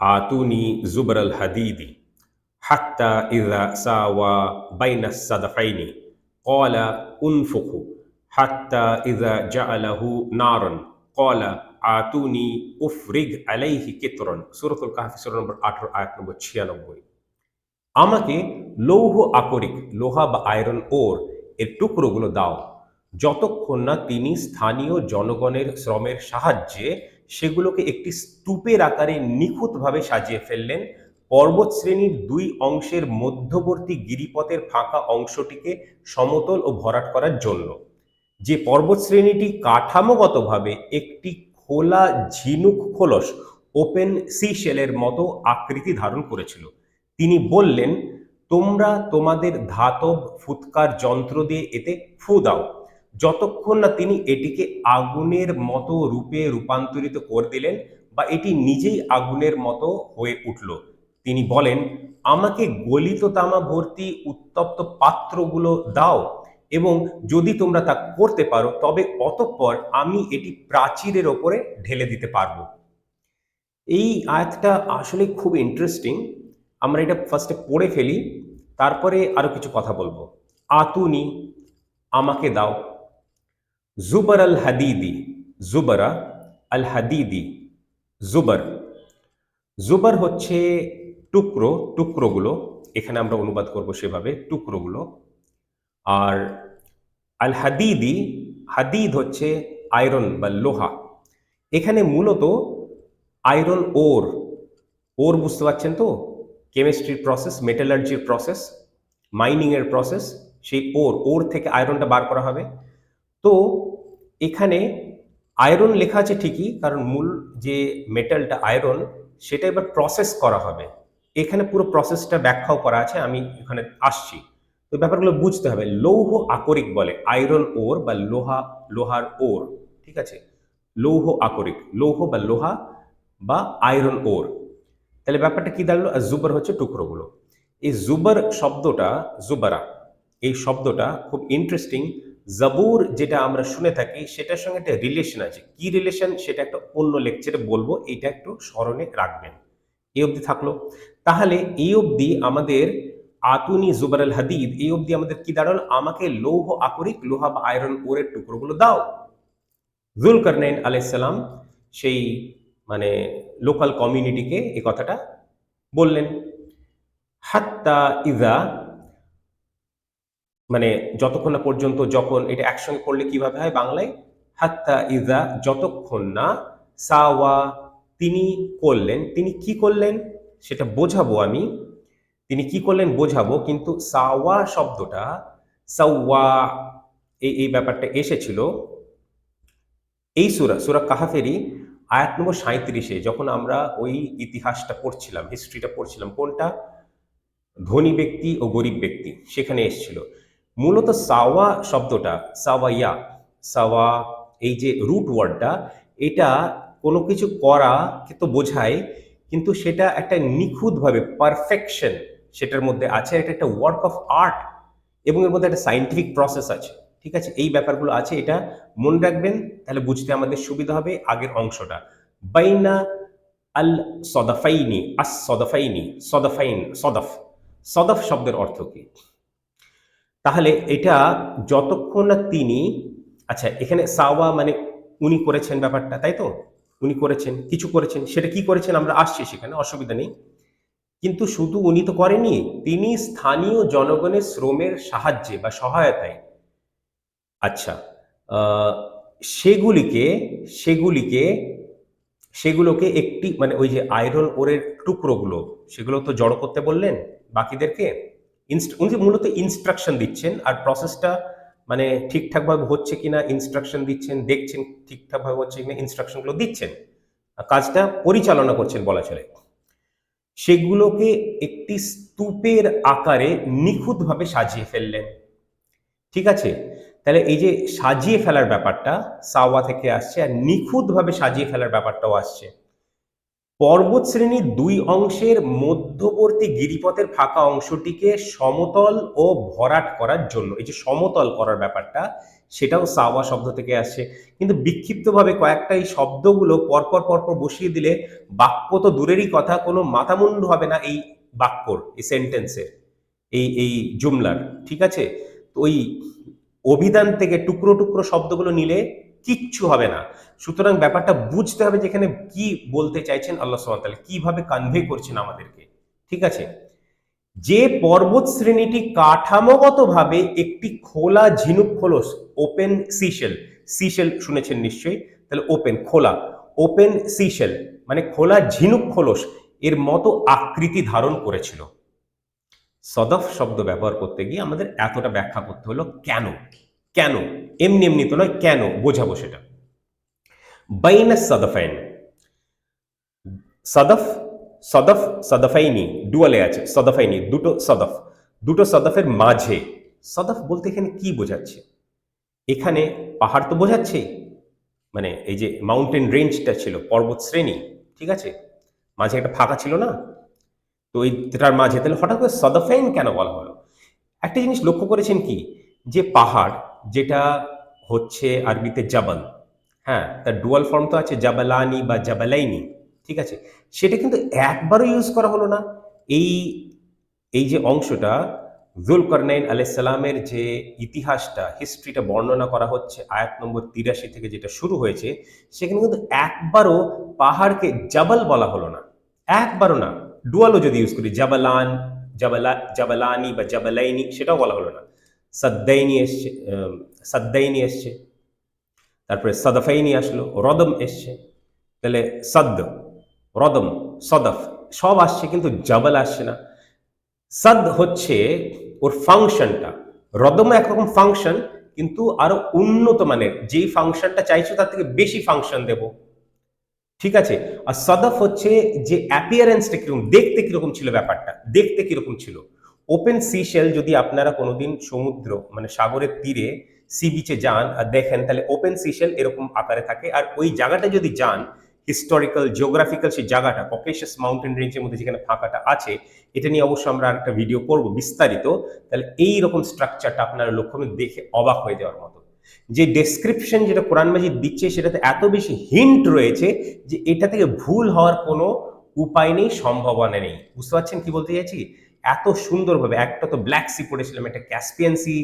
আতুনি জুবর আল হাদিদি, হাত্তা ইজা সাওয়া বাইনা সাদাফাইনি কলা উনফুকু হাত্তা ইজা জাআলাহু নারন কলা আতুনি উফরিগ আলাইহি কিতরন। সূরাতুল কাহফ, সূরা নম্বর 18 আয়াত নম্বর 96 আমাকে লৌহ আকরিক, লোহা বা আয়রন ওর এর টুকরোগুলো দাও, যতক্ষণ না তিনি স্থানীয় জনগণের শ্রমের সাহায্যে সেগুলোকে একটি স্তূপের আকারে নিখুঁতভাবে সাজিয়ে ফেললেন। পর্বত শ্রেণির দুই অংশের মধ্যবর্তী গিরিপথের ফাঁকা অংশটিকে সমতল ও ভরাট করার জন্য। যে পর্বত শ্রেণীটি কাঠামোগতভাবে একটি খোলা ঝিনুক খোলস ওপেন সি শেলের মতো আকৃতি ধারণ করেছিল। তিনি বললেন, তোমরা তোমাদের ধাতব ফুৎকার যন্ত্র দিয়ে এতে ফু দাও। যতক্ষণ না তিনি এটিকে আগুনের মতো রূপে রূপান্তরিত করে দিলেন বা এটি নিজেই আগুনের মতো হয়ে উঠল, তিনি বলেন, আমাকে গলিত তামা ভর্তি উত্তপ্ত পাত্রগুলো দাও এবং যদি তোমরা তা করতে পারো, তবে অতঃপর আমি এটি প্রাচীরের ওপরে ঢেলে দিতে পারব। এই আয়াতটা আসলে খুব ইন্টারেস্টিং আমরা এটা ফার্স্টে পড়ে ফেলি, তারপরে আরও কিছু কথা বলব। আতুনি, আমাকে দাও। জুবর আল হাদিদি, জুবরা আল হাদিদি, জুবর। জুবর হচ্ছে টুকরো, টুকরোগুলো, এখানে আমরা অনুবাদ করব সেভাবে, টুকরোগুলো। আর আল হাদিদি, হাদিদ হচ্ছে আয়রন বা লোহা। এখানে মূলত আয়রন ওর ওর বুঝতে পারছেন তো? কেমিস্ট্রির প্রসেস মেটালার্জির প্রসেস মাইনিংয়ের প্রসেস, সেই ওর ওর থেকে আয়রনটা বার করা হবে। তো এখানে আয়রন লেখা আছে ঠিকই, কারণ মূল যে মেটালটা আয়রন সেটা এবার প্রসেস করা হবে। এখানে পুরো প্রসেসটা ব্যাখ্যাও করা আছে, আমি এখানে আসছি। তো ব্যাপারগুলো বুঝতে হবে। লৌহ আকরিক বলে আয়রন ওর বা লোহা, লোহার ওর ঠিক আছে? লৌহ আকরিক, লৌহ বা লোহা বা আয়রন ওর তাহলে ব্যাপারটা কি দাঁড়াল? আর জুবার হচ্ছে টুকরোগুলো। এই জুবার শব্দটা জুবারা এই শব্দটা খুব ইন্টারেস্টিং জাবুর যেটা আমরা শুনে থাকি, সেটার সঙ্গে একটা রিলেশন আছে। কি রিলেশন সেটা একটা অন্য লেকচারে বলব। এটা একটু স্মরণে রাখবেন। এই অবধি থাকল। তাহলে এই অবধি আমাদের আতুনি জুবার আল হাদিদ, এই অবধি আমাদের কি দাঁড়াল? আমাকে লৌহ আকরিক লোহা বা আয়রন ওরের টুকরোগুলো দাও। জুল কারনাইন আলাইসাল্লাম সেই মানে লোকাল কমিউনিটিকে এই কথাটা বললেন। হাত্তা ইজা মানে যতক্ষণ না পর্যন্ত যখন এটা একসঙ্গে করলে কীভাবে হয় বাংলায়? হাত্তা ইজা যতক্ষণ না সাওয়া তিনি করলেন, তিনি কি করলেন? সেটা বোঝাবো আমি। তিনি কি করলেন বোঝাবো, কিন্তু সাওয়া শব্দটা, সাওয়া এই এই ব্যাপারটা এসেছিল এই সুরা সুরা কাহাফেরি আয়াত নম্বর সাঁত্রিশে যখন আমরা ওই ইতিহাসটা পড়ছিলাম হিস্ট্রিটা পড়ছিলাম, কোনটা? ধনী ব্যক্তি ও গরিব ব্যক্তি, সেখানে এসছিল। মূলত সাওয়া শব্দটা, সাওয়াইয়া, সাওয়া, এই যে রুট ওয়ার্ডটা এটা কোনো কিছু করা তো বোঝায়, কিন্তু সেটা একটা নিখুঁতভাবে পারফেকশন সেটার মধ্যে আছে, এটা একটা ওয়ার্ক অফ আর্ট এবং এর মধ্যে একটা সাইন্টিফিক প্রসেস আছে। ঠিক আছে? এই ব্যাপারগুলো আছে, এটা মনে রাখবেন, তাহলে বুঝতে আমাদের সুবিধা হবে আগের অংশটা। বাইনা আল সদাফাইনি, আস সদাফাইনি, সদাফাইন, সদফ। সদফ শব্দের অর্থ কি? তাহলে এটা যতক্ষণ না তিনি আচ্ছা এখানে সাওয়া মানে উনি করেছেন ব্যাপারটা, তাই তো? উনি করেছেন, কিছু করেছেন, সেটা কি করেছেন আমরা আসছি সেখানে, অসুবিধা নেই। কিন্তু শুধু উনি তো করেনি তিনি স্থানীয় জনগণের শ্রমের সাহায্যে বা সহায়তায় আচ্ছা সেগুলিকে সেগুলিকে, সেগুলোকে একটি মানে ওই যে আয়রন ওরের টুকরোগুলো, সেগুলো তো জড়ো করতে বললেন বাকিদেরকে? উনি মূলত ইনস্ট্রাকশন দিচ্ছেন আর প্রসেসটা মানে ঠিকঠাকভাবে হচ্ছে কিনা ইনস্ট্রাকশন দিচ্ছেন, দেখছেন ঠিকঠাকভাবে হচ্ছে কিনা ইনস্ট্রাকশনগুলো দিচ্ছেন। কাজটা পরিচালনা করছেন বলা চলে। সেগুলোকে একটি স্তূপের আকারে নিখুঁতভাবে সাজিয়ে ফেললেন। ঠিক আছে? তাহলে এই যে সাজিয়ে ফেলার ব্যাপারটা, সাওয়া থেকে আসছে আর নিখুঁতভাবে সাজিয়ে ফেলার ব্যাপারটাও আসছে। পর্বত শ্রেণির দুই অংশের মধ্যবর্তী গিরিপথের ফাঁকা অংশটিকে সমতল ও ভরাট করার জন্য। এই যে সমতল করার ব্যাপারটা, সেটাও সাওয়া শব্দ থেকে আসছে কিন্তু বিক্ষিপ্তভাবে কয়েকটা এই শব্দগুলো পরপর পরপর বসিয়ে দিলে বাক্য তো দূরেরই কথা, কোনো মাথামুন্ডু হবে না এই বাক্যর, এই সেন্টেন্সের, এই এই জুমলার। ঠিক আছে? তো ওই অভিধান থেকে টুকরো টুকরো শব্দগুলো নিলে কিচ্ছু হবে না। সুতরাং ব্যাপারটা বুঝতে হবে যে এখানে কি বলতে চাইছেন আল্লাহ তাআলা, কীভাবে কনভে করছেন আমাদেরকে। ঠিক আছে? যে পর্বত শ্রেণীটি কাঠামোগতভাবে একটি খোলা ঝিনুক খোলস ওপেন সিশেল সিশেল শুনেছেন নিশ্চয়ই? তাহলে ওপেন খোলা ওপেন সিশেল মানে খোলা ঝিনুক খোলস এর মতো আকৃতি ধারণ করেছিল। সদফ শব্দ ব্যবহার করতে গিয়ে আমাদের এতটা ব্যাখ্যা করতে হলো কেন? কেন? এমনি এমনি তো নয়, কেন? বোঝাবো সেটা। বাইনা সদফাইন। সদফ সদফ, সদফাইনি ডুয়ালে আছে, সদফাইনি, দুটো সদফ। দুটো সদফের মাঝে, সদফ বলতে এখানে কি বোঝাচ্ছে? এখানে পাহাড় তো বোঝাচ্ছেই মানে এই যে মাউন্টেন রেঞ্জটা ছিল, পর্বত শ্রেণি, ঠিক আছে? মাঝে একটা ফাঁকা ছিল না? তো এইটার মাঝে, তাহলে হঠাৎ করে সদফাইন কেন বলা হলো? একটা জিনিস লক্ষ্য করেছেন কি? যে পাহাড় যেটা হচ্ছে আরবিতে জাবাল। হ্যাঁ তার ডুয়াল ফর্ম তো আছে, জাবালানি বা জাবালাইনি, ঠিক আছে? সেটা কিন্তু একবারও ইউজ করা হলো না। এই এই যে অংশটা, জুলকরনাইন আলাইসাল্লামের যে ইতিহাসটা হিস্ট্রিটা বর্ণনা করা হচ্ছে, আয়াত নম্বর তিরাশি থেকে যেটা শুরু হয়েছে, সেখানে কিন্তু একবারও পাহাড়কে জাবাল বলা হলো না। একবারও না। ডুয়ালও যদি ইউজ করি, জাবালান, জাবালা, জাবালানি বা জাবালাইনি, সেটাও বলা হলো না। সাদ্দাইনি এসছে সাদ্দাইনি এসছে, তারপরে সদফাইনি আসলো, রদম এসছে, তাহলে সদ্দ রদম, সদফ সব আসছে কিন্তু জবল আসছে না। সদ হচ্ছে ওর ফাংশনটা, রদম একরকম ফাংশন, কিন্তু আরও উন্নত মানের, যেই ফাংশনটা চাইছো তার থেকে বেশি ফাংশন দেব। ঠিক আছে? আর সদফ হচ্ছে যে অ্যাপিয়ারেন্সটা কীরকম, দেখতে কীরকম ছিল ব্যাপারটা, দেখতে কীরকম ছিল। ওপেন সি শেল যদি আপনারা কোনোদিন সমুদ্র মানে সাগরের তীরে সি বিচে যান, আর দেখেন তাহলে ওপেন সি শেল এরকম আকারে থাকে, আর ওই জায়গাটা যদি যান হিস্টোরিক্যাল জিওগ্রাফিক্যাল সেই জায়গাটা ককেশাস মাউন্টেন রেঞ্জের মধ্যে যেখানে ফাঁকাটা আছে, এটা নিয়ে অবশ্য আমরা একটা ভিডিও করব বিস্তারিত। তাহলে এই রকম স্ট্রাকচারটা আপনারা লক্ষ্য দেখে অবাক হয়ে যাওয়ার মতো। যে ডেসক্রিপশন যেটা কোরআন মাজিদ দিচ্ছে, সেটাতে এত বেশি হিন্ট রয়েছে যে এটা থেকে ভুল হওয়ার কোনো উপায় নেই, সম্ভাবনা নেই। বুঝতে পারছেন কি বলতে চাইছি? এত সুন্দরভাবে, একটা তো ব্ল্যাক সি পড়েছিলাম, একটা ক্যাসপিয়ান সি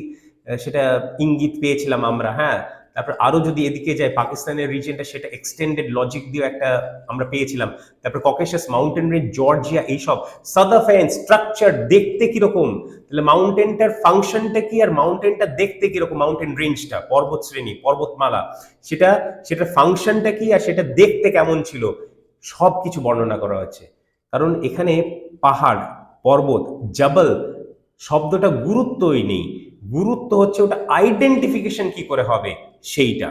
সেটা ইঙ্গিত পেয়েছিলাম আমরা হ্যাঁ। তারপর আরও যদি এদিকে যায়, পাকিস্তানের রিজনটা সেটা এক্সটেন্ডেড লজিক দিয়ে একটা আমরা পেয়েছিলাম। তারপর ককেশাস মাউন্টেন রেঞ্জ জর্জিয়া এইসব। সাদাফেন স্ট্রাকচার দেখতে কীরকম? তাহলে মাউন্টেনটার ফাংশনটা কি আর মাউন্টেনটা দেখতে কীরকম? মাউন্টেন রেঞ্জটা পর্বত শ্রেণি, পর্বতমালা। সেটা সেটার ফাংশনটা কি আর সেটা দেখতে কেমন ছিল? সব কিছু বর্ণনা করা হচ্ছে। কারণ এখানে পাহাড়, পর্বত, জাবল, শব্দটা গুরুত্বই নেই। গুরুত্ব হচ্ছে ওটা আইডেন্টিফিকেশন কি করে হবে? সেইটা।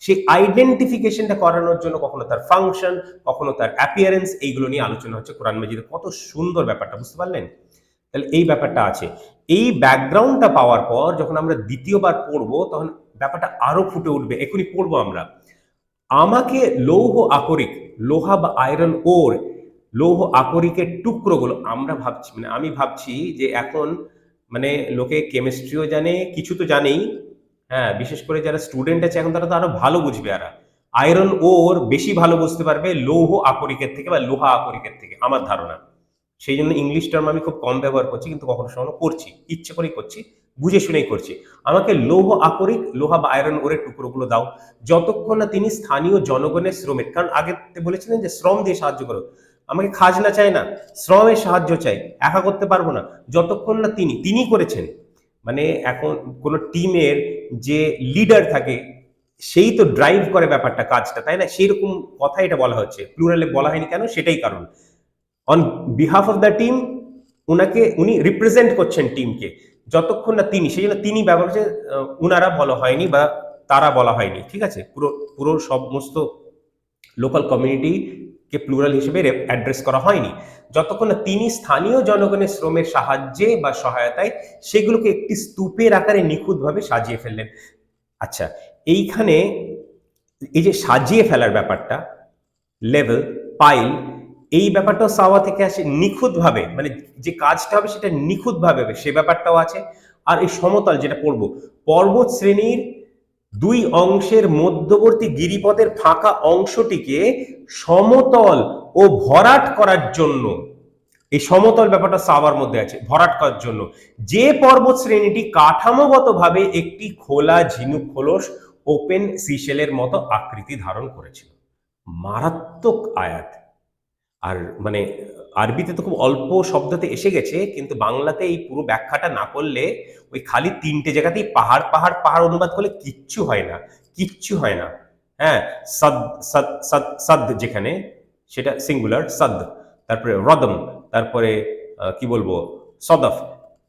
সেই আইডেন্টিফিকেশনটা করানোর জন্য কখনো তার ফাংশন কখনো তার অ্যাপিয়ারেন্স এইগুলো নিয়ে আলোচনা হচ্ছে কোরআন মাজিদে। কত সুন্দর ব্যাপারটা, বুঝতে পারলেন? তাহলে এই ব্যাপারটা আছে। এই ব্যাকগ্রাউন্ডটা পাওয়ার পর যখন আমরা দ্বিতীয়বার পড়ব, তখন ব্যাপারটা আরও ফুটে উঠবে। এখনই পড়ব আমরা। আমাকে লৌহ আকরিক, লোহা বা আয়রন ওর লৌহ আকরিকের টুকরোগুলো আমরা ভাবছি মানে আমি ভাবছি যে এখন মানে লোকে কেমিস্ট্রিও জানে, কিছু তো জানেই। হ্যাঁ বিশেষ করে যারা স্টুডেন্ট আছে, এখন তারা তো আরও ভালো বুঝবে আর। আয়রন ওর বেশি ভালো বুঝতে পারবে লৌহ আকরিকের থেকে বা লোহা আকরিকের থেকে, আমার ধারণা। সেই জন্য ইংলিশ টার্ম আমি খুব কম ব্যবহার করছি, কিন্তু কখনো কখনো করছি, ইচ্ছে করেই করছি, বুঝে শুনেই করছি। আমাকে লৌহ আকরিক, লোহা বা আয়রন ওরের টুকরোগুলো দাও, যতক্ষণ না তিনি স্থানীয় জনগণের শ্রমিক কারণ আগে বলেছিলেন যে শ্রম দিয়ে সাহায্য করো। আমাকে খাজনা চাই না শ্রমের সাহায্য চাই একা করতে পারব না। যতক্ষণ না তিনি তিনি করেছেন মানে এখন কোনো টিমের যে লিডার থাকে সেই তো ড্রাইভ করে ব্যাপারটা কাজটা তাই না? সেই রকম কথা এটা বলা হচ্ছে। প্লুরালে বলা হয়নি কেন? সেটাই কারণ। On behalf of the team উনাকে উনি রিপ্রেজেন্ট করছেন টিমকে যতক্ষণ না তিনি সেই জন্য তিনি ব্যবহার আহ, উনারা বলা হয়নি বা তারা বলা হয়নি ঠিক আছে? পুরো পুরো সমস্ত লোকাল কমিউনিটিকে প্লুরাল হিসেবে অ্যাড্রেস করা হয়নি। যতক্ষণ না তিনি স্থানীয় জনগণের শ্রমের সাহায্যে বা সহায়তায় সেগুলোকে একটি স্তূপের আকারে নিখুঁতভাবে সাজিয়ে ফেললেন। আচ্ছা এইখানে এই যে সাজিয়ে ফেলার ব্যাপারটা লেভেল পাইল এই ব্যাপারটাও সাওয়া থেকে আসে নিখুঁতভাবে মানে যে কাজটা হবে সেটা নিখুঁতভাবে হবে, সে ব্যাপারটাও আছে। আর এই সমতল যেটা পড়ব, পর্বত শ্রেণির দুই অংশের মধ্যবর্তী গিরিপথের ফাঁকা অংশটিকে সমতল ও ভরাট করার জন্য, এই সমতল ব্যাপারটা সাবার মধ্যে আছে, ভরাট করার জন্য। যে পর্বত শ্রেণীটি কাঠামোগতভাবে একটি খোলা ঝিনুক খোলস ওপেন সিশেলের মতো আকৃতি ধারণ করেছিল। মারাত্মক আয়াত। আর মানে আরবিতে তো খুব অল্প শব্দতে এসে গেছে, কিন্তু বাংলাতে এই পুরো ব্যাখ্যাটা না করলে ওই খালি তিনটে জায়গাতেই পাহাড় পাহাড় পাহাড় অনুবাদ করলে কিচ্ছু হয় না, কিচ্ছু হয় না। হ্যাঁ সদ সদ সদ সদ যেখানে, সেটা সিঙ্গুলার সদ। তারপরে রদম, তারপরে কি বলব, সদফ।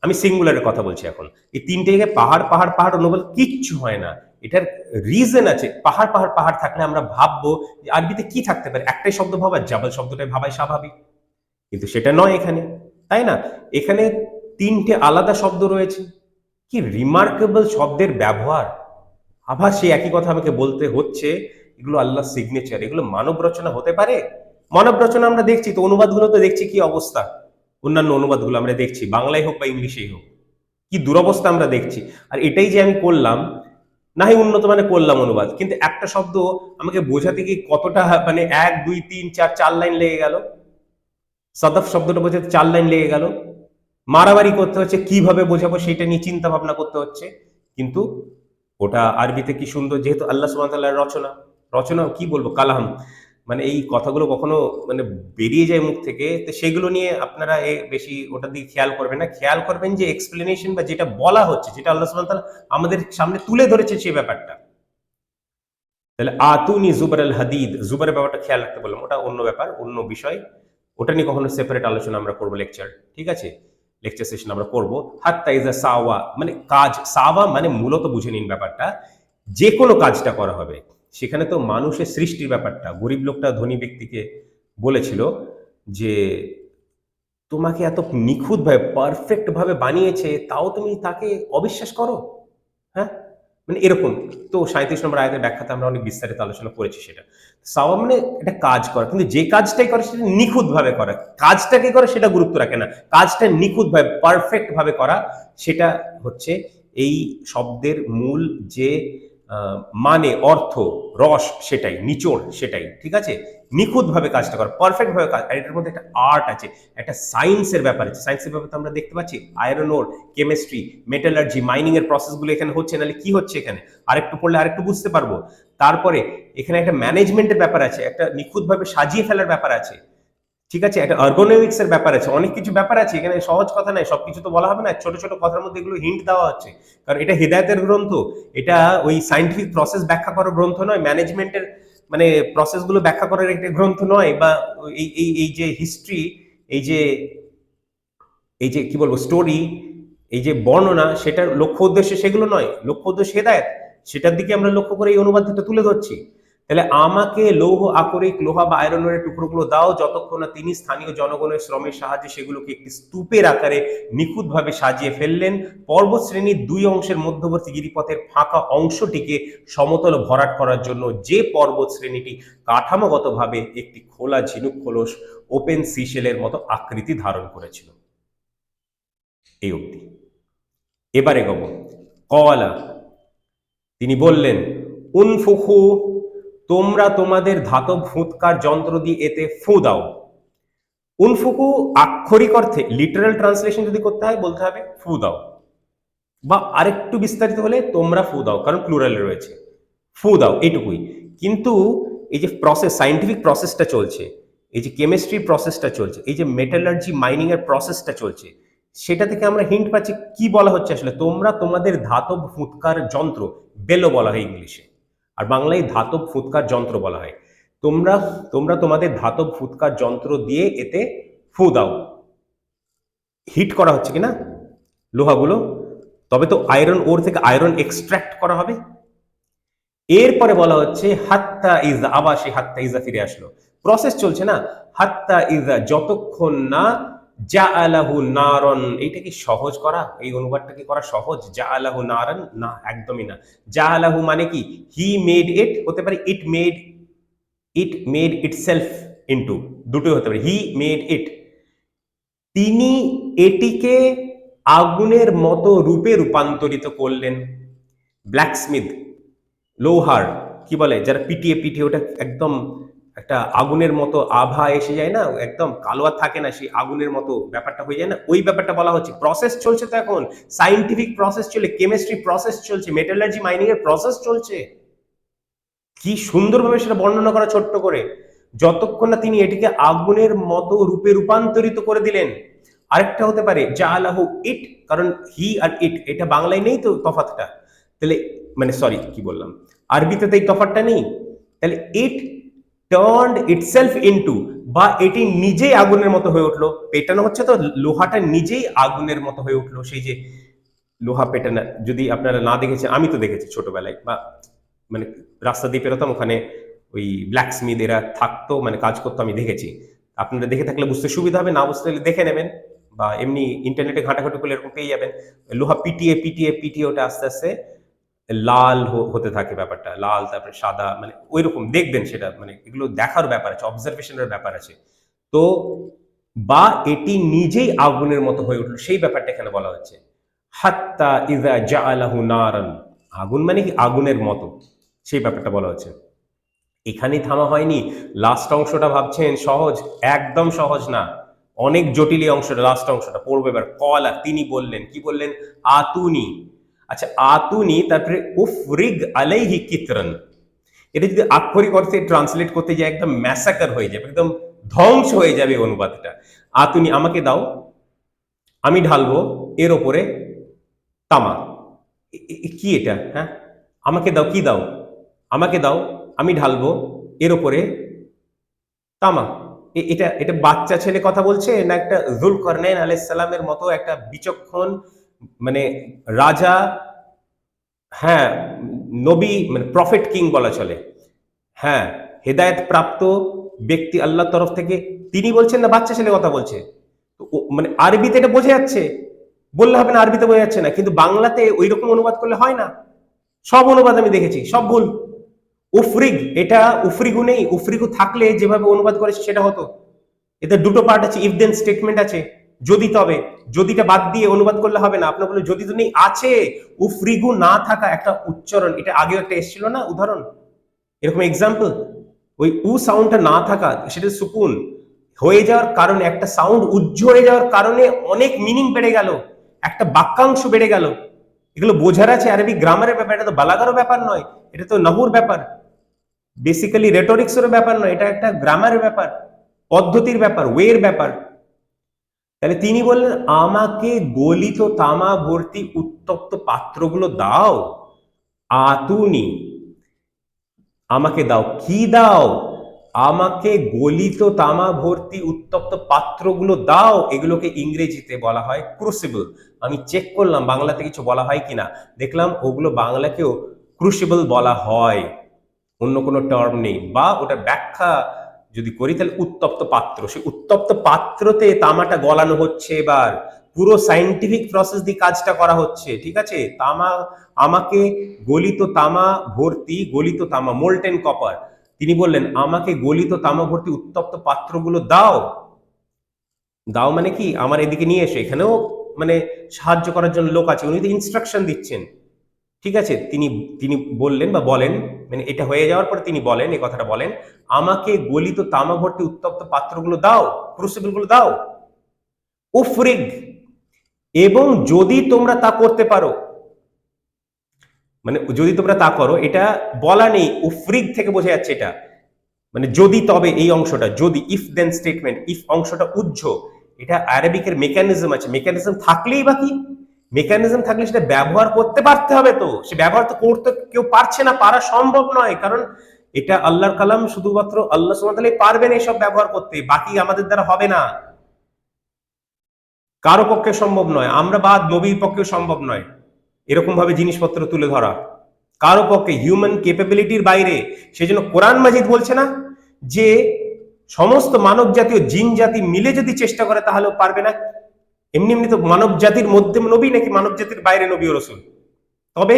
আমি সিঙ্গুলারের কথা বলছি এখন। এই তিনটে জায়গায় পাহাড় পাহাড় পাহাড় অনুবাদ কিচ্ছু হয় না। এটার রিজন আছে। পাহাড় পাহাড় পাহাড় থাকলে আমরা ভাববো আরবিতে কি থাকতে পারে? একটাই শব্দ ভাবা, জাবাল শব্দটাই ভাবাই স্বাভাবিক। কিন্তু সেটা নয় এখানে, তাই না? এখানে তিনটে আলাদা শব্দ রয়েছে। কি রিমার্কেবল শব্দের ব্যবহার। আবার সেই একই কথা আমাকে বলতে হচ্ছে, এগুলো আল্লাহ সিগনেচার এগুলো মানব রচনা হতে পারে? মানব রচনা আমরা দেখছি, তো অনুবাদগুলো তো দেখছি কি অবস্থা? অন্যান্য অনুবাদগুলো আমরা দেখছি, বাংলায় হোক বা ইংলিশেই হোক। কি দুরবস্থা আমরা দেখছি। আর এটাই যে আমি করলাম, না হয় উন্নত মানে করলাম অনুবাদ, কিন্তু একটা শব্দ আমাকে বোঝাতে গিয়ে কতটা মানে এক, দুই, তিন, চার চার লাইন লেগে গেল। সদফ শব্দটা বোঝাতে চার লাইন লেগে গেল। মারামারি করতে হচ্ছে, কীভাবে বোঝাবো সেটা নিয়ে চিন্তা ভাবনা করতে হচ্ছে। কিন্তু ওটা আরবিতে কি সুন্দর, যেহেতু আল্লাহ সুবহানাহু রচনা রচনা কি বলব কালাম মানে এই কথাগুলো কখনো মানে বেরিয়ে যায় মুখ থেকে, তো সেগুলো নিয়ে আপনারা এ বেশি ওটা দিয়ে খেয়াল করবেন না। খেয়াল করবেন যে এক্সপ্লেনেশন বা যেটা বলা হচ্ছে, যেটা আল্লাহ সুবহানাহু তাআলা আমাদের সামনে তুলে ধরেছে সেই ব্যাপারটা। তাহলে আতুনি জুবার আল হাদিদ, জুবারের ব্যাপারটা খেয়াল রাখতে বললাম, ওটা অন্য ব্যাপার, অন্য বিষয়। ওটা নিয়ে কখনো সেপারেট আলোচনা আমরা করব লেকচার ঠিক আছে? লেকচার সেশন আমরা করব। হাত্তা ইজ সাওয়া মানে কাজ, সাওয়া মানে মূলত বুঝে নিন ব্যাপারটা যে কোনো কাজটা করা হবে। সেখানে তো মানুষের সৃষ্টির ব্যাপারটা, গরিব লোকটা ধনী ব্যক্তিকে বলেছিল যে, তোমাকে এত নিখুঁত ভাবে পারফেক্ট ভাবে বানিয়েছে, তাও তুমি তাকে অবিশ্বাস করো? হ্যাঁ? মানে এরকম তো সাঁত্রিশ নম্বর আয়াতের ব্যাখ্যাতে আমরা অনেক বিস্তারিত আলোচনা করেছি সেটা। সাওয়া মানে এটা কাজ করা, কিন্তু যে কাজটাই করে সেটা নিখুঁত ভাবে কাজটা কাজটাকে করে সেটা গুরুত্ব রাখে না। কাজটা নিখুঁত ভাবে পারফেক্ট ভাবে করা, সেটা হচ্ছে এই শব্দের মূল যে মানে অর্থ, রস সেটাই, নিচোড় সেটাই, ঠিক আছে? নিখুঁত ভাবে কাজটা করা পারফেক্ট ভাবে কাজ, আর এটার মধ্যে একটা আর্ট আছে, একটা সায়েন্সের ব্যাপার আছে। সায়েন্সের ব্যাপারে তো আমরা দেখতে পাচ্ছি iron ore chemistry metallurgy mining এর প্রসেসগুলো এখানে হচ্ছে, নাহলে কি হচ্ছে এখানে? আরেকটু পড়লে আরেকটু বুঝতে পারব। তারপরে এখানে একটা ম্যানেজমেন্টের ব্যাপার আছে, একটা নিখুঁতভাবে সাজিয়ে ফেলার ব্যাপার আছে। ঠিক আছে, একটা আর্গোনমিক্স এর ব্যাপার আছে, অনেক কিছু ব্যাপার আছে, এখানে সহজ কথা নাই সবকিছু তো বলা হবে না, ছোট ছোট কথার মধ্যে এগুলো হিন্ট দেওয়া হচ্ছে। কারণ এটা হৃদায়তের গ্রন্থ, এটা ওই সাইন্টিফিক প্রসেস ব্যাখ্যা করার গ্রন্থ নয় ম্যানেজমেন্টের মানে প্রসেসগুলো ব্যাখ্যা করার একটা গ্রন্থ নয়, বা এই এই এই যে হিস্ট্রি এই যে এই যে কি বলব স্টোরি এই যে বর্ণনা, সেটার লক্ষ্য উদ্দেশ্য সেগুলো নয়, লক্ষ্য উদ্দেশ্য হেদায়ত, সেটার দিকে আমরা লক্ষ্য করে এই অনুবাদটা তুলে ধরছি। তাহলে আমাকে লৌহ আকরিক, লোহা বা আয়রনের টুকরোগুলো দাও যতক্ষণ না তিনি স্থানীয় জনগণের শ্রমের সাহায্যে সেগুলোকে একটি স্তূপের আকারে নিখুঁতভাবে সাজিয়ে ফেললেন। পর্বত শ্রেণির দুই অংশের মধ্যবর্তী গিরিপথের ফাঁকা অংশটিকে সমতল ভরাট করার জন্য যে পর্বত শ্রেণীটি কাঠামোগতভাবে একটি খোলা ঝিনুক খোলস ওপেন সিশেলের মতো আকৃতি ধারণ করেছিল। এই অবধি। এবারে গব, কওয়ালা, তিনি বললেন, উনফুখু তোমরা তোমাদের ধাতব ফুৎকার যন্ত্র দিয়ে এতে ফু দাও। উনফুকু আক্ষরিক অর্থে লিটারাল ট্রান্সলেশন যদি করতে হয়, বলতে হবে ফু দাও। বা আরেকটু বিস্তারিত হলে তোমরা ফু দাও, কারণ প্লুরালে রয়েছে। ফু দাও এটুকুই কিন্তু এই যে প্রসেস সাইন্টিফিক প্রসেসটা চলছে, এই যে কেমিস্ট্রি প্রসেসটা চলছে, এই যে মেটালার্জি মাইনিং এর প্রসেসটা চলছে, সেটা থেকে আমরা হিন্ট পাচ্ছি কি বলা হচ্ছে আসলে? তোমরা তোমাদের ধাতব ফুৎকার যন্ত্র, বেলো বলা হয় ইংলিশে। আর বাংলায় ধাতব ফুৎকার যন্ত্র বলা হয়। তোমরা তোমরা তোমাদের ধাতব ফুৎকার যন্ত্র দিয়ে এতে ফু দাও। হিট করা হচ্ছে কি না লোহাগুলো। তবে তো আয়রন, ওর থেকে আয়রন এক্সট্রাক্ট করা হবে। এরপরে বলা হচ্ছে, হাত্তা ইজা, আবার সেই হাত্তা ইজা ফিরে আসলো। প্রসেস চলছে না, হাত্তা ইজা, যতক্ষণ না যা আলাহু নারন। এইটা কি সহজ করা? এই অনুবাদটা কি করা সহজ? যা আলাহু নারন? না, একদমই না। যা আলাহু মানে কি? হি মেড ইট হতে পারে it made it made itself into, দুটোই হতে পারে। He made it. তিনি এটিকে আগুনের মতো রূপে রূপান্তরিত করলেন। ব্ল্যাকস্মিথ, লোহার, কি বলে? যারা পিটিয়ে পিটিয়ে ওটা একদম একটা আগুনের মতো আভা এসে যায় না, একদম কালো আর থাকে না, সেই আগুনের মতো ব্যাপারটা হয়ে যায় না। ওই ব্যাপারটা বলা হচ্ছে। প্রসেস চলছে তো এখন। সাইন্টিফিক প্রসেস চলে কেমিস্ট্রি প্রসেস চলছে মেটালার্জি মাইনিং এর প্রসেস চলছে। কি সুন্দরভাবে সেটা বর্ণনা করা ছোট্ট করে। যতক্ষণ না তিনি এটিকে আগুনের মতো রূপে রূপান্তরিত করে দিলেন, আরেকটা হতে পারে যা আলাহু ইট, কারণ হি আর ইট, এটা বাংলায় নেই তো তফাতটা তাহলে মানে সরি কি বললাম? আরবিতে তো এই তফাতটা নেই। তাহলে ইট টার্নড ইটসেলফ ইনটু বা এটি নিজেই আগুনের মতো হয়ে উঠল। পেটানো হচ্ছে তো, লোহাটা নিজেই আগুনের মতো হয়ে উঠল। সেই যে লোহা পেটানো, যদি আপনারা না দেখেছেন, আমি তো দেখেছি ছোটবেলায়, বা মানে রাস্তা দিয়ে পেরোতাম, ওখানে ওই ব্ল্যাক স্মিথ এরা থাকতো মানে কাজ করতো, আমি দেখেছি। আপনারা দেখে থাকলে বুঝতে সুবিধা হবে, না বুঝতে দেখে নেবেন, বা এমনি ইন্টারনেটে ঘাটাঘাটি করলে এরকম পেয়ে যাবেন। লোহা পিটিয়ে পিটিয়ে পিটিয়ে ওটা আস্তে আস্তে লাল হতে থাকে ব্যাপারটা, লাল, তারপরে সাদা মানে ওই রকম দেখবেন সেটা মানে এগুলো দেখার ব্যাপার আছে অবজারভেশনের ব্যাপার আছে। তো বা এটি নিজেই আগুনের মতো হয়ে উঠল, সেই ব্যাপারটা এখানে বলা হচ্ছে। হাত্তা ইজা জাআলাহু নারান, আগুন মানে কি? আগুনের মতো, সেই ব্যাপারটা বলা হচ্ছে। এখানেই থামা হয়নি লাস্ট অংশটা ভাবছেন, সহজ, একদম সহজ না। অনেক জটিল অংশটা লাস্ট অংশটা, পড়বে এবার, কলা তিনি বললেন, কি বললেন? আতুনি আচ্ছা আতুনি, তারপরে উফরিগ আলাইহি কিতরান। এটা যদি আক্ষরিক অর্থে ট্রান্সলেট করতে যায় একদম ম্যাসাকার হয়ে যাবে, একদম ধ্বংস হয়ে যাবে অনুবাদটা। আতুনি আমাকে দাও, আমি ঢালবো, এর ওপরে তামা। কি এটা? হ্যাঁ? আমাকে দাও, কি দাও? আমাকে দাও, আমি ঢালবো, এর ওপরে তামা। এটা এটা বাচ্চা ছেলে কথা বলছে না একটা জুল কর্নেন আলাইসাল্লামের মতো একটা বিচক্ষণ মানে রাজা হ্যাঁ নবী মানে প্রফেট কিং বলা চলে। হ্যাঁ হেদায়েত প্রাপ্ত ব্যক্তি আল্লাহর তরফ থেকে, তিনি বলছেন না, বাচ্চা ছেলে কথা বলছে। মানে আরবিতে এটা বোঝা যাচ্ছে। বললে হবে না, আরবিতে বোঝা যাচ্ছে না, কিন্তু বাংলাতে ওই রকম অনুবাদ করলে হয় না। সব অনুবাদ আমি দেখেছি, সব ভুল। উফরিগ, এটা উফরিগু নেই, উফরিগু থাকলে যেভাবে অনুবাদ করেছে সেটা হতো। এতে দুটো পার্ট আছে ইফ দেন স্টেটমেন্ট আছে। যদি তবে, যদিটা বাদ দিয়ে অনুবাদ করলে হবে না। আপনার বলে যদি তো নেই, আছে। উফরিগু না থাকা একটা উচ্চারণ। এটা আগেও একটা এসেছিল না? উদাহরণ? এরকম এক্সাম্পল ওই উ সাউন্ডটা না থাকা, সেটা সুকুন। হয়ে যাওয়ার কারণে, একটা সাউন্ড উজ্জ্বল হয়ে যাওয়ার কারণে অনেক মিনিং বেড়ে গেল। একটা বাক্যাংশ বেড়ে গেল। এগুলো বোঝার আছে আরবি গ্রামারের ব্যাপার। এটা তো বালাগারও ব্যাপার নয়। এটা তো নাহুর ব্যাপার। বেসিক্যালি রেটোরিক্সেরও ব্যাপার নয়। এটা একটা গ্রামারের ব্যাপার। পদ্ধতির ব্যাপার ওয়ের ব্যাপার। তাহলে তিনি বললেন, আমাকে গলিত তামা ভর্তি উত্তপ্ত পাত্রগুলো দাও, আতুনি, আমাকে দাও। কি দাও? আমাকে গলিত তামা ভর্তি উত্তপ্ত পাত্রগুলো দাও। এগুলোকে ইংরেজিতে বলা হয় ক্রুসিবল আমি চেক করলাম, বাংলাতে কিছু বলা হয় কিনা। দেখলাম ওগুলো বাংলাকেও ক্রুসিবল বলা হয়। অন্য কোনো টার্ম নেই। বা ওটার ব্যাখ্যা যদি করি, তাহলে উত্তপ্ত পাত্র। সেই উত্তপ্ত পাত্রতে তামাটা গলানো হচ্ছে এবার। পুরো সাইন্টিফিক প্রসেস দিয়ে কাজটা করা হচ্ছে, ঠিক আছে? তামা, আমাকে গলিত তামা ভর্তি, গলিত তামা মোল্টেন কপার তিনি বললেন, আমাকে গলিত তামা ভর্তি উত্তপ্ত পাত্রগুলো দাও। দাও মানে কি? আমার এদিকে নিয়ে এসে। এখানেও মানে সাহায্য করার জন্য লোক আছে। উনি তো ইনস্ট্রাকশন দিচ্ছেন। ঠিক আছে? তিনি তিনি বললেন বা বলেন মানে এটা হয়ে যাওয়ার পর তিনি বলেন, এই কথাটা বলেন, আমাকে গলিত তামা ভর্তি উত্তপ্ত পাত্রগুলো দাও, ক্রুসিবলগুলো দাও, উফরিগ, এবং যদি তোমরা তা করতে পারো মানে যদি তোমরা তা করো, এটা বলা নেই, উফরিগ থেকে বোঝা যাচ্ছে এটা মানে যদি তবে এই অংশটা, যদি ইফ দেন স্টেটমেন্ট ইফ অংশটা উজ্জ এটা আরবিকের মেকানিজম আছে মেকানিজম থাকলেই বা কি? মেকানিজম থাকলে সেটা ব্যবহার করতে পারতে হবে তো। সে ব্যবহার তো করতে কেউ পারছে না, পারা সম্ভব নয়। কারণ এটা আল্লাহর কালাম, শুধুমাত্র আল্লাহ সুমাতালাই পারবেন এইসব ব্যবহার করতে, বাকি আমাদের দ্বারা হবে না। কারও পক্ষে সম্ভব নয়, আমরা বাদ, নবীর পক্ষেও সম্ভব নয় এরকম ভাবে জিনিসপত্র তুলে ধরা। কারও পক্ষে হিউম্যান কেপাবিলিটির বাইরে, সেজন্য কোরআন মাজিদ বলছে না যে, সমস্ত মানব জাতীয় জিন জাতি মিলে যদি চেষ্টা করে তাহলেও পারবে না। এমনি এমনি তো মানব জাতির মধ্যে নবী নাকি মানব জাতির বাইরে নবী রসুল? তবে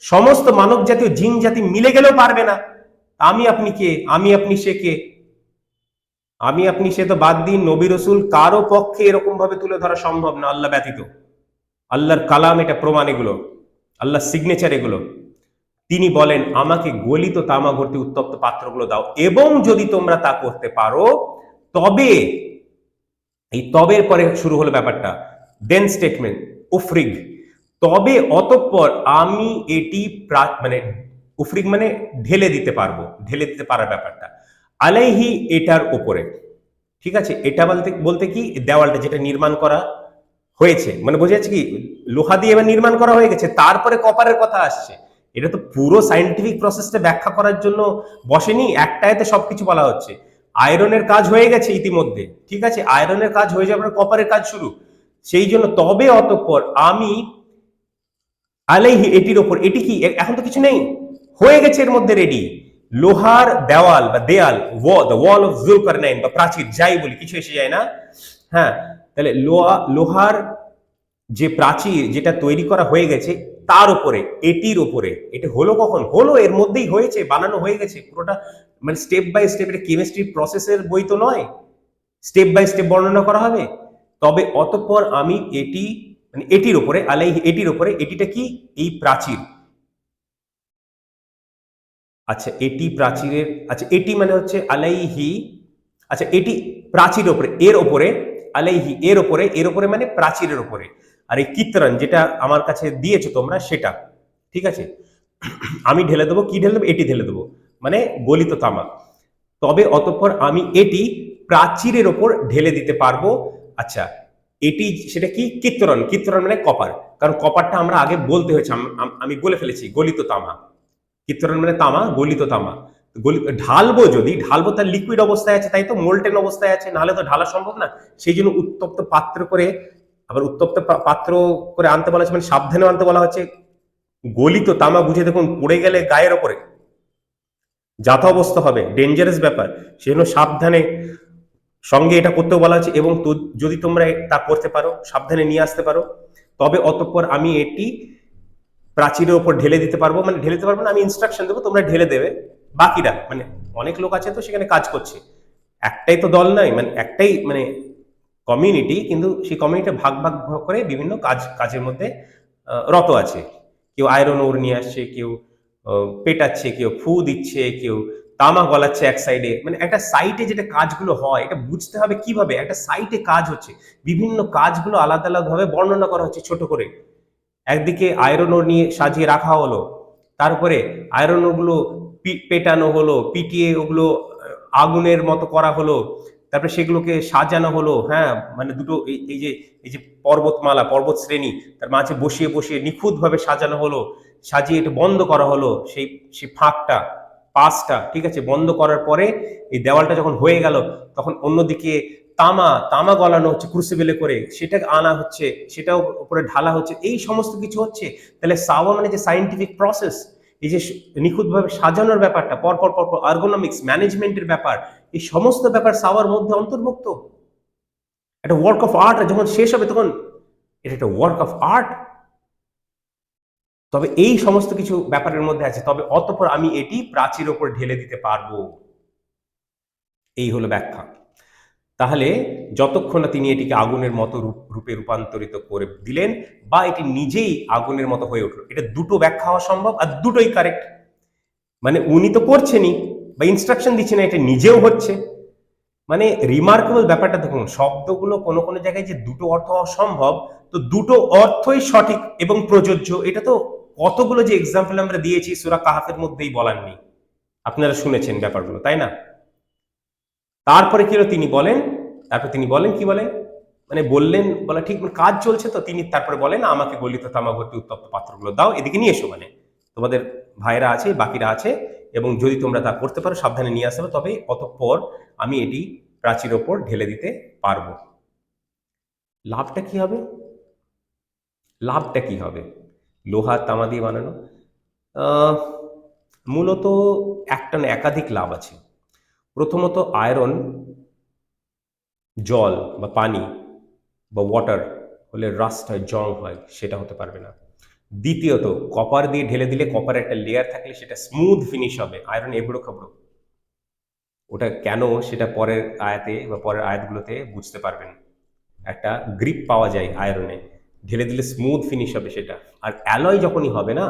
সমস্ত মানব জাতীয় জিন জাতি মিলে গেলেও পারবে না। আমি আপনি কে? আমি আপনি সে কে? আমি আপনি সে তো বাদ দিন নবী রসুল কারও পক্ষে এরকম ভাবে তুলে ধরা সম্ভব না, আল্লাহ ব্যতীত। আল্লাহর কালাম এটা প্রমাণ এগুলো, আল্লাহর সিগনেচার এগুলো। তিনি বলেন, আমাকে গলিত তামা ভর্তি উত্তপ্ত পাত্রগুলো দাও এবং যদি তোমরা তা করতে পারো, তবে এই তবের পরে শুরু হলো ব্যাপারটা। দেন স্টেটমেন্ট উফরিগ। তবে অতঃপর আমি এটি মানে উফরিগ মানে ঢেলে দিতে পারব, ঢেলে দিতে পারার ব্যাপারটা। আলাইহি এটার উপরে। ঠিক আছে? এটা বলতে বলতে কি? দেওয়ালটা যেটা নির্মাণ করা হয়েছে। মানে বোঝা যাচ্ছে কি? লোহা দিয়ে এবার নির্মাণ করা হয়ে গেছে। তারপরে কপারের কথা আসছে। এটা তো পুরো সাইন্টিফিক প্রসেসটা ব্যাখ্যা করার জন্য বসেনি। একটাইতে সবকিছু বলা হচ্ছে। আয়রনের কাজ হয়ে গেছে ইতিমধ্যে, ঠিক আছে? আয়রনের কাজ হয়ে যাওয়ার কপারের কাজ শুরু। সেই জন্য তবে অতঃপর আমি আলাইহি, এটির ওপর, এটি কি? এখন তো কিছু নেই। হয়ে গেছে এর মধ্যে রেডি লোহার দেওয়াল বা দেয়াল দ্য ওয়াল অফ জুলকারনাইন বা প্রাচীর, যাই বলি, কিছু এসে যায় না। হ্যাঁ তাহলে লোহা, লোহার যে প্রাচীর যেটা তৈরি করা হয়ে গেছে, তার উপরে, এটির উপরে, এটা হলো কখন? হলো এর মধ্যেই হয়েছে, বানানো হয়ে গেছে, পুরোটা মানে স্টেপ বাই স্টেপ এটা কেমিস্ট্রি প্রসেসের বই তো নয়। স্টেপ বাই স্টেপ বর্ণনা করা হবে। তবে অতঃপর আমি এটি মানে এটির উপরে আলাই এটির উপরে, এটিটা কি? এই প্রাচীর। আচ্ছা এটি প্রাচীরের আচ্ছা এটি মানে হচ্ছে আলাইহি আচ্ছা এটি প্রাচীর ওপরে এর ওপরে আলাইহি এর ওপরে এর ওপরে মানে প্রাচীরের ওপরে আর এই কিত্রান যেটা আমার কাছে দিয়েছ তোমরা, সেটা। ঠিক আছে? আমি ঢেলে দেবো, কি ঢেলে দেবো? এটি ঢেলে দেবো। মানে গলিত তামা তবে অতঃপর আমি এটি প্রাচীরের ওপর ঢেলে দিতে পারব। আচ্ছা এটি সেটা কি? কিত্তরণ। কিত্তরণ মানে কপার। কারণ কপারটা আমরা আগে বলতে হয়েছে, আম- বলে ফেলেছি, গলিত তামা। কিত্তরণ মানে তামা, গলিত তামা। ঢালবো যদি, ঢালবো তার লিকুইড অবস্থায় আছে, তাই তো মোল্টেন অবস্থায় আছে, নাহলে তো ঢালা সম্ভব না। সেই জন্য উত্তপ্ত পাত্র করে, আবার উত্তপ্ত পাত্র করে আনতে বলা হচ্ছে মানে সাবধানে আনতে বলা হচ্ছে। গলিত তামা বুঝে দেখুন, পড়ে গেলে গায়ের ওপরে। যাতা অবস্থা হবে ডেঞ্জারাস ব্যাপার। সেজন্য সাবধানে সঙ্গে এটা করতেও বলা হচ্ছে এবং যদি তোমরা তা করতে পারো, সাবধানে নিয়ে আসতে পারো। তবে অতঃপর আমি এটি প্রাচীরের ওপর ঢেলে দিতে পারব। মানে ঢেলে দিতে পারব না, আমি ইনস্ট্রাকশন দেবো, তোমরা ঢেলে দেবে। বাকিরা মানে অনেক লোক আছে তো সেখানে কাজ করছে। একটাই তো দল নয় মানে একটাই মানে কমিউনিটি কিন্তু সেই কমিউনিটি ভাগ ভাগ ভাগ করে বিভিন্ন কাজ, কাজের মধ্যে রত আছে। কেউ আয়রন ওর নিয়ে আসছে, কেউ পেটাচ্ছে, কেউ ফু দিচ্ছে, কেউ তামা গলাচ্ছে এক সাইডে মানে একটা সাইটে যেটা কাজগুলো হয়, এটা বুঝতে হবে কীভাবে? একটা সাইটে কাজ হচ্ছে। বিভিন্ন কাজগুলো আলাদা আলাদাভাবে বর্ণনা করা হচ্ছে ছোট করে। একদিকে আয়রন নিয়ে সাজিয়ে রাখা হলো তারপরে আয়রন ওগুলো পেটানো হলো, পিটিয়ে ওগুলো আগুনের মতো করা হলো, তারপরে সেগুলোকে সাজানো হলো হ্যাঁ মানে দুটো এই যে এই যে পর্বতমালা, পর্বত শ্রেণি, তার মাঝে বসিয়ে বসিয়ে নিখুঁতভাবে সাজানো হলো। সাজিয়ে এটা বন্ধ করা হলো, সেই সেই ফাঁকটা পাসটা ঠিক আছে, বন্ধ করার পরে এই দেওয়ালটা যখন হয়ে গেল, তখন অন্যদিকে তামা তামা গলানো হচ্ছে ক্রুসিবেলে করে, সেটা আনা হচ্ছে, সেটাও উপরে ঢালা হচ্ছে, এই সমস্ত কিছু হচ্ছে। তাহলে সাওয়া মানে যে সাইন্টিফিক প্রসেস এই যে নিখুঁতভাবে সাজানোর ব্যাপারটা, পরপর পরপর আর্গোনমিক্স ম্যানেজমেন্টের ব্যাপার, এই সমস্ত ব্যাপার সাওয়ার মধ্যে অন্তর্ভুক্ত। একটা ওয়ার্ক অফ আর্ট যখন শেষ হবে, তখন এটা একটা ওয়ার্ক অফ আর্ট তবে এই সমস্ত কিছু ব্যাপারের মধ্যে আছে। তবে অতঃপর আমি এটি প্রাচীর ওপর ঢেলে দিতে পারব। এই হলো ব্যাখ্যা। তাহলে যতক্ষণ না তিনি এটিকে আগুনের মতো রূপ- রূপে রূপান্তরিত করে দিলেন বা এটি নিজেই আগুনের মতো হয়ে উঠল, এটা দুটো ব্যাখ্যা হওয়া সম্ভব আর দুটোই কারেক্ট মানে উনি তো করছেনই বা ইনস্ট্রাকশন দিচ্ছে না, এটা নিজেও হচ্ছে। মানে রিমার্কেবল ব্যাপারটা দেখুন, শব্দগুলো কোনো কোনো জায়গায় যে দুটো অর্থ হওয়া সম্ভব, তো দুটো অর্থই সঠিক এবং প্রযোজ্য, এটা তো কতগুলো যে এক্সাম্পল আমরা দিয়েছি, সুরা কাহাফের মধ্যেই বলার নেই। আপনারা শুনেছেন ব্যাপারগুলো, তাই না? তারপরে কি তিনি বলেন, তারপর তিনি বলেন, কি বলেন? মানে বললেন, বলা ঠিক মানে কাজ চলছে তো, তিনি তারপরে বলেন, আমাকে গলিত তামা ভর্তি উত্তপ্ত পাত্রগুলো দাও, এদিকে নিয়ে এসো মানে। তোমাদের ভাইরা আছে, বাকিরা আছে, এবং যদি তোমরা তা করতে পারো, সাবধানে নিয়ে আসবে তবে অতঃপর আমি এটি প্রাচীর ওপর ঢেলে দিতে পারব। লাভটা কি হবে? লাভটা কি হবে? লোহা, তামা দিয়ে বানানো। মূলত একটা না একাধিক লাভ আছে। প্রথমত আয়রন, জল বা পানি বা ওয়াটার হলে রাস্ট হয়, জং হয়, সেটা হতে পারবে না। দ্বিতীয়ত কপার দিয়ে ঢেলে দিলে কপার একটা লেয়ার থাকলে সেটা স্মুথ ফিনিশ হবে আয়রন এবড়ো খাবড়ো। ওটা কেন সেটা পরের আয়াতে বা পরের আয়াতগুলোতে বুঝতে পারবেন। একটা গ্রিপ পাওয়া যায় আয়রনে ঢেলে দিলে স্মুথ ফিনিশ হবে সেটা। আর অ্যালয় যখনই হবে না,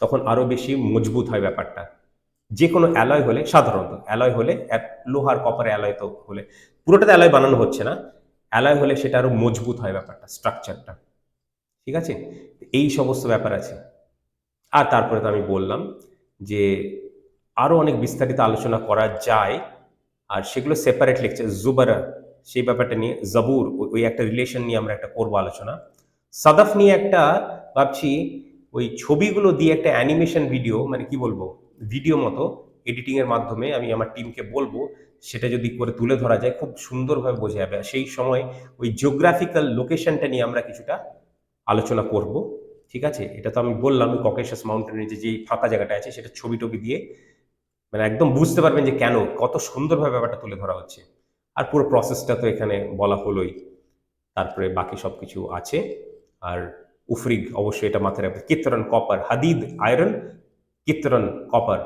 তখন আরও বেশি মজবুত হয় ব্যাপারটা। যে কোনো অ্যালয় হলে, সাধারণত অ্যালয় হলে লোহার কপার অ্যালয় তো হলে, পুরোটাতে অ্যালয় বানানো হচ্ছে না। অ্যালয় হলে সেটা আরও মজবুত হয় ব্যাপারটা স্ট্রাকচারটা ঠিক আছে? এই সমস্ত ব্যাপার আছে। আর তারপরে তো আমি বললাম যে আরও অনেক বিস্তারিত আলোচনা করা যায়, আর সেগুলো সেপারেট লেকচার জুবারা সেই ব্যাপারটা নিয়ে জাবুর ওই একটা রিলেশন নিয়ে আমরা একটা করব আলোচনা। সাদাফ নিয়ে একটা ভাবছি, ওই ছবিগুলো দিয়ে একটা অ্যানিমেশন ভিডিও মানে কি বলব, ভিডিও মতো এডিটিং এর মাধ্যমে আমি আমার টিমকে বলব, সেটা যদি করে তুলে ধরা যায়, খুব সুন্দরভাবে বোঝা যাবে। সেই সময় ওই জিওগ্রাফিক্যাল লোকেশনটা নিয়ে আমরা কিছুটা আলোচনা করব, ঠিক আছে? এটা তো আমি বললাম ককেশাস মাউন্টেনের যে, যেই ফাঁকা জায়গাটা আছে, সেটা ছবি টবি দিয়ে মানে একদম বুঝতে পারবেন যে কেন, কত সুন্দরভাবে ব্যাপারটা তুলে ধরা হচ্ছে। আর পুরো প্রসেসটা তো এখানে বলা হলোই, তারপরে বাকি সব কিছু আছে। আর উফরিগ অবশ্যই এটা মাথায় রাখবে। কিতরন কপার, হাদিদ আয়রন কিতরন কপার,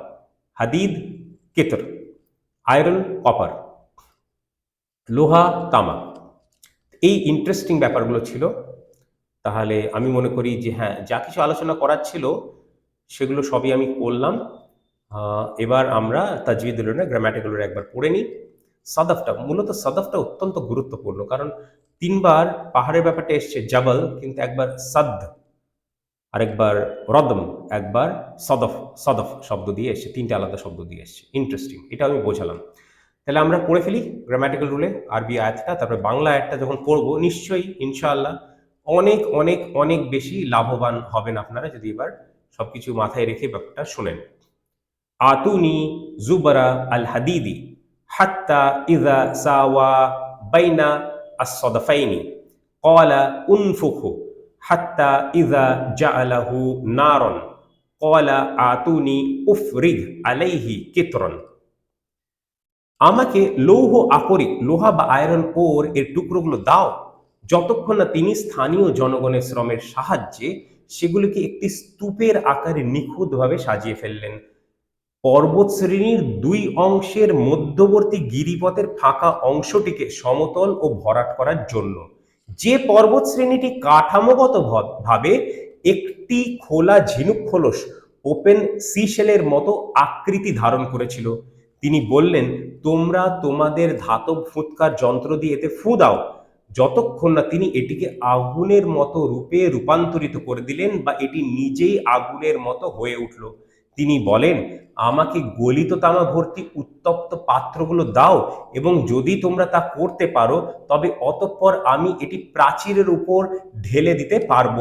হাদিদ কিতর, আয়রন কপার, লোহা তামা। এই ইন্টারেস্টিং ব্যাপারগুলো ছিল। তাহলে আমি মনে করি যে হ্যাঁ যা কিছু আলোচনা করার ছিল, সেগুলো সবই আমি করলাম। এবার আমরা তাজবিদুল গ্রামাটিক্যাল একবার পড়ে নিই। সদফটা, মূলত সদফটা অত্যন্ত গুরুত্বপূর্ণ। কারণ তিনবার পাহাড়ের ব্যাপারটা এসছে, জাবল, কিন্তু একবার সদ, আরেকবার রদম, একবার সদফ সদফ শব্দ দিয়ে এসছে, তিনটে আলাদা শব্দ দিয়ে এসছে। ইন্টারেস্টিং এটা আমি বোঝালাম। তাহলে আমরা পড়ে ফেলি গ্রামাটিক্যাল রুলে আরবি আয়াতটা, তারপরে বাংলা আয়াতটা যখন পড়ব, নিশ্চয়ই, ইনশাআল্লাহ, অনেক অনেক অনেক বেশি লাভবান হবেন আপনারা যদি এবার সবকিছু মাথায় রেখে ব্যাপারটা শোনেন। আতুনি জুবরা আল হাদিদি হাত্তা ইদা সাওয়া বাইনা আসদাফাইনি কলা উনফুখু হাত্তা ইদা জাআলাহু নারন। কলা আতুনি উফরিগ আলাইহি কিতরন। আমাকে লৌহ আকরিক, লোহা বা আয়রন ওর এর টুকরোগুলো দাও, যতক্ষণ না তিনি স্থানীয় জনগণের শ্রমের সাহায্যে সেগুলিকে একটি স্তূপের আকারে নিখুঁতভাবে সাজিয়ে ফেললেন। পর্বত শ্রেণির দুই অংশের মধ্যবর্তী গিরিপথের ফাঁকা অংশটিকে সমতল ও ভরাট করার জন্য। যে পর্বত শ্রেণীটি কাঠামোগত ভাবে একটি খোলা ঝিনুক খোলস ওপেন সিশেলের মতো আকৃতি ধারণ করেছিল। তিনি বললেন, তোমরা তোমাদের ধাতব ফুৎকার যন্ত্র দিয়ে এতে ফু দাও। যতক্ষণ না তিনি এটিকে আগুনের মতো রূপে রূপান্তরিত করে দিলেন বা এটি নিজেই আগুনের মতো হয়ে উঠল। তিনি বলেন, আমাকে গলিত তামা ভর্তি উত্তপ্ত পাত্রগুলো দাও এবং যদি তোমরা তা করতে পারো, তবে অতঃপর আমি এটি প্রাচীরের উপর ঢেলে দিতে পারব।